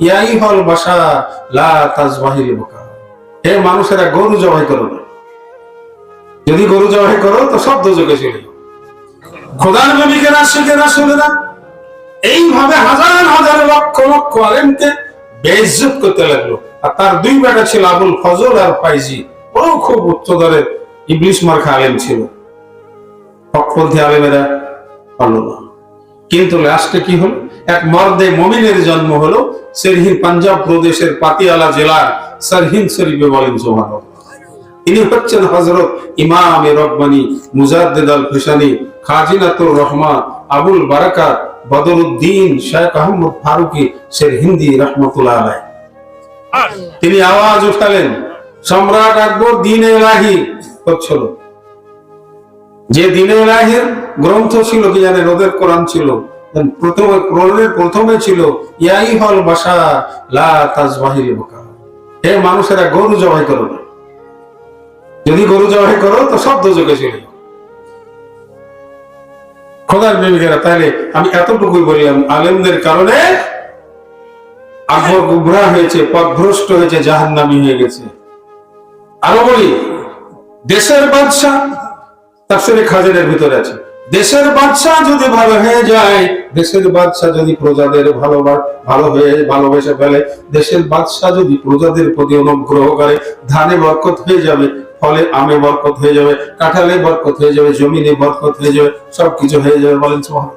ইয়াই হল বাসা লা তাজবাহিল বোকা হে মানুষেরা, গরু জবাই করো না। যদি গরু জবাই করো, তো সব দুজকে চলে খোদার নবীকেরা শিখেরা শুনেরা এইভাবে হাজার হাজার লক্ষ লক্ষ আলেমকে বেইজ্জত করতে লাগল। আর তার দুই বেটা ছিল আবুল ফজল আর ফাইজি। ও খুব উচ্চদরের ইবলিশ মার্কা আলেম ছিল। হকপন্থী আলেমেরা পারল না। কিন্তু লাস্টে কি হলো? এক মর্দে মমিনের জন্ম হলো সেরহিন পাঞ্জাব প্রদেশের পাতিয়ালা জেলার সরহিন শরীফে বলেন সোহান ইনি হচ্ছেন হজরত ইমাম রব্বানি মুজাদ্দেদ আল ফিসানি খাজিনাতুর রহমান আবুল বারাকাত বদরুদ্দিন শেখ আহমদ ফারুকি শের হিন্দি রহমতুল্লাহ আলাই তিনি আওয়াজ উঠালেন সম্রাট আকবর দিন এলাহি হচ্ছিল যে দিন এলাহির গ্রন্থ ছিল কি জানেন? ওদের কোরআন ছিল। প্রথমে প্রথমে ছিল ইয়াই হল বাসা, লা বোকা হে মানুষেরা, গরু জবাই করো না। যদি গরু জবাই করো, তো দুজকে চলে যাও। খোদার প্রেমিকেরা তাহলে আমি এতটুকুই বললাম, আলেমদের কারণে আকবর গুমরা হয়েছে পথভ্রষ্ট হয়েছে, জাহান্নামী হয়ে গেছে। আরও বলি, দেশের বাদশাহ তাফসিরে খাজানের ভিতরে আছে। দেশের বাদশাহ যদি ভালো হয়ে যায়, দেশের বাদশাহ যদি প্রজাদের ভালো ভালো হয়ে ভালোবেসে ফেলে, দেশের বাদশাহ যদি প্রজাদের প্রতি অনুগ্রহ করে, ধানে বরকত হয়ে যাবে, ফলে আমে বরকত হয়ে যাবে, কাঁঠালে বরকত হয়ে যাবে, জমিনে বরকত হয়ে যাবে, সবকিছু হয়ে যাবে, বলেন সোহান